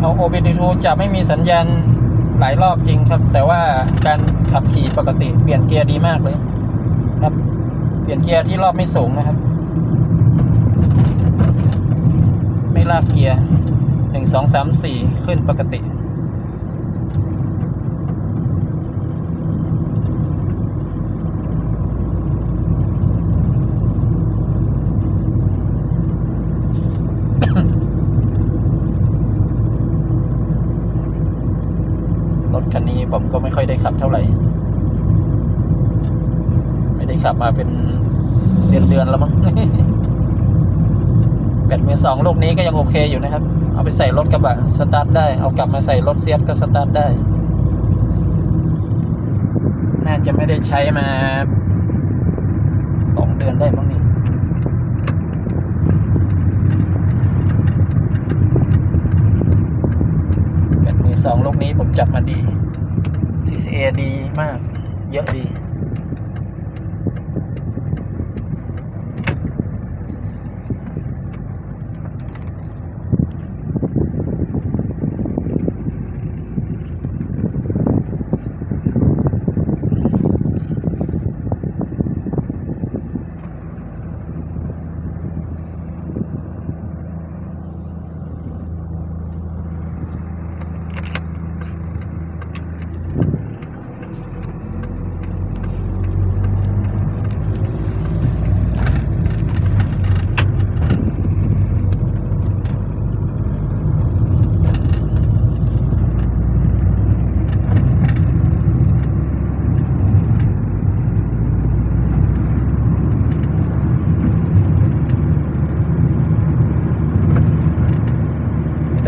เอา OBD2 จะไม่มีสัญญาณหลายรอบจริงครับ แต่ว่าการขับขี่ปกติเปลี่ยนเกียร์ดีมากเลย ครับ เปลี่ยนเกียร์ที่รอบไม่สูงนะครับ ไม่ลากเกียร์หนึ่งสองสามสี่ขึ้นปกติ ร ถคันนี้ผมก็ไม่ค่อยได้ขับเท่าไหร่ ไม่ได้ขับมาเป็นเดือนเดือนๆแล้วมั้งแบตมือสองลูกนี้ก็ยังโอเคอยู่นะครับ เอาไปใส่รถกระบะสตาร์ทได้ เอากลับมาใส่รถเซียสก็สตาร์ทได้ น่าจะไม่ได้ใช้มาสองเดือนได้มั้งนี่ แบตมือ สองลูกนี้ผมจับมาดี CCA ดีมาก เยอะดี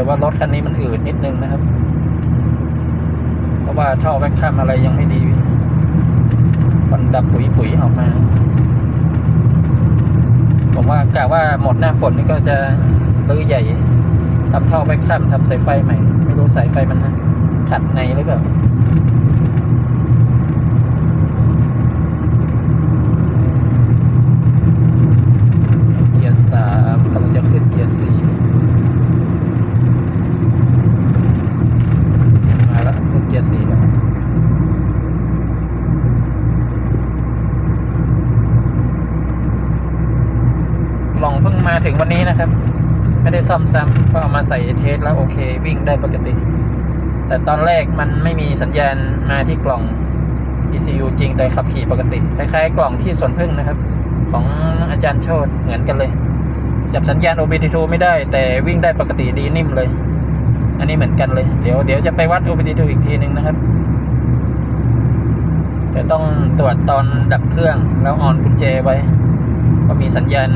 แต่ว่ารถคันนี้มันอืดนิดนึงนะครับ เพราะว่าท่อแว็กคัมอะไรยังไม่ดีมันดับปุ๋ยปุ๋ยออกมา ผมว่ากะว่าหมดหน้าฝนนี่ก็จะรื้อใหญ่ทำท่อแว็กคัมทำสายไฟใหม่ ไม่รู้สายไฟมันขัดในหรือเปล่า เกียร์สามกำลังจะขึ้นเกียร์สี่ มาแล้วขึ้นเกียร์สี่แล้วกล่องเพิ่ง มาถึงวันนี้นะครับ ไม่ได้ซ่อมซ้ำก็เอามาใส่เทสแล้วโอเค วิ่งได้ปกติ แต่ตอนแรกมันไม่มีสัญญาณมาที่กล่อง ECU จริงแต่ขับขี่ปกติคล้ายๆกล่องที่สวนพึ่งนะครับ ของอาจารย์โชตเหมือนกันเลย จับสัญญาณ OBD2 ไม่ได้ แต่วิ่งได้ปกติดีนิ่มเลย อันนี้เหมือนกันเลย เดี๋ยวเดี๋ยวจะไปวัด OBD2 อีกทีหนึ่งนะครับเดี๋ยวต้องตรวจตอนดับเครื่องแล้วออนกุญแจไว้ว่ามีสัญญาณ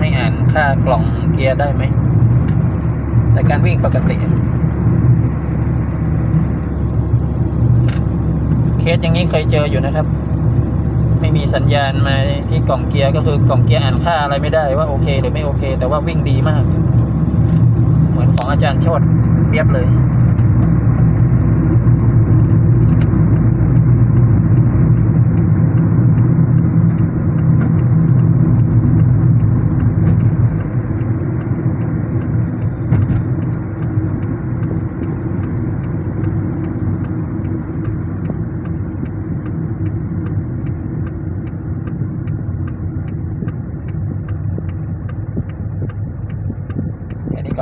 ให้อ่านค่ากล่องเกียร์ได้ไหม แต่การวิ่งปกติ เคสอย่างนี้เคยเจออยู่นะครับ ไม่มีสัญญาณมาที่กล่องเกียร์ก็คือกล่องเกียร์อ่านค่าอะไรไม่ได้ว่าโอเค หรือไม่โอเค แต่ว่าวิ่งดีมาก เหมือนของอาจารย์โชดเรียบเลย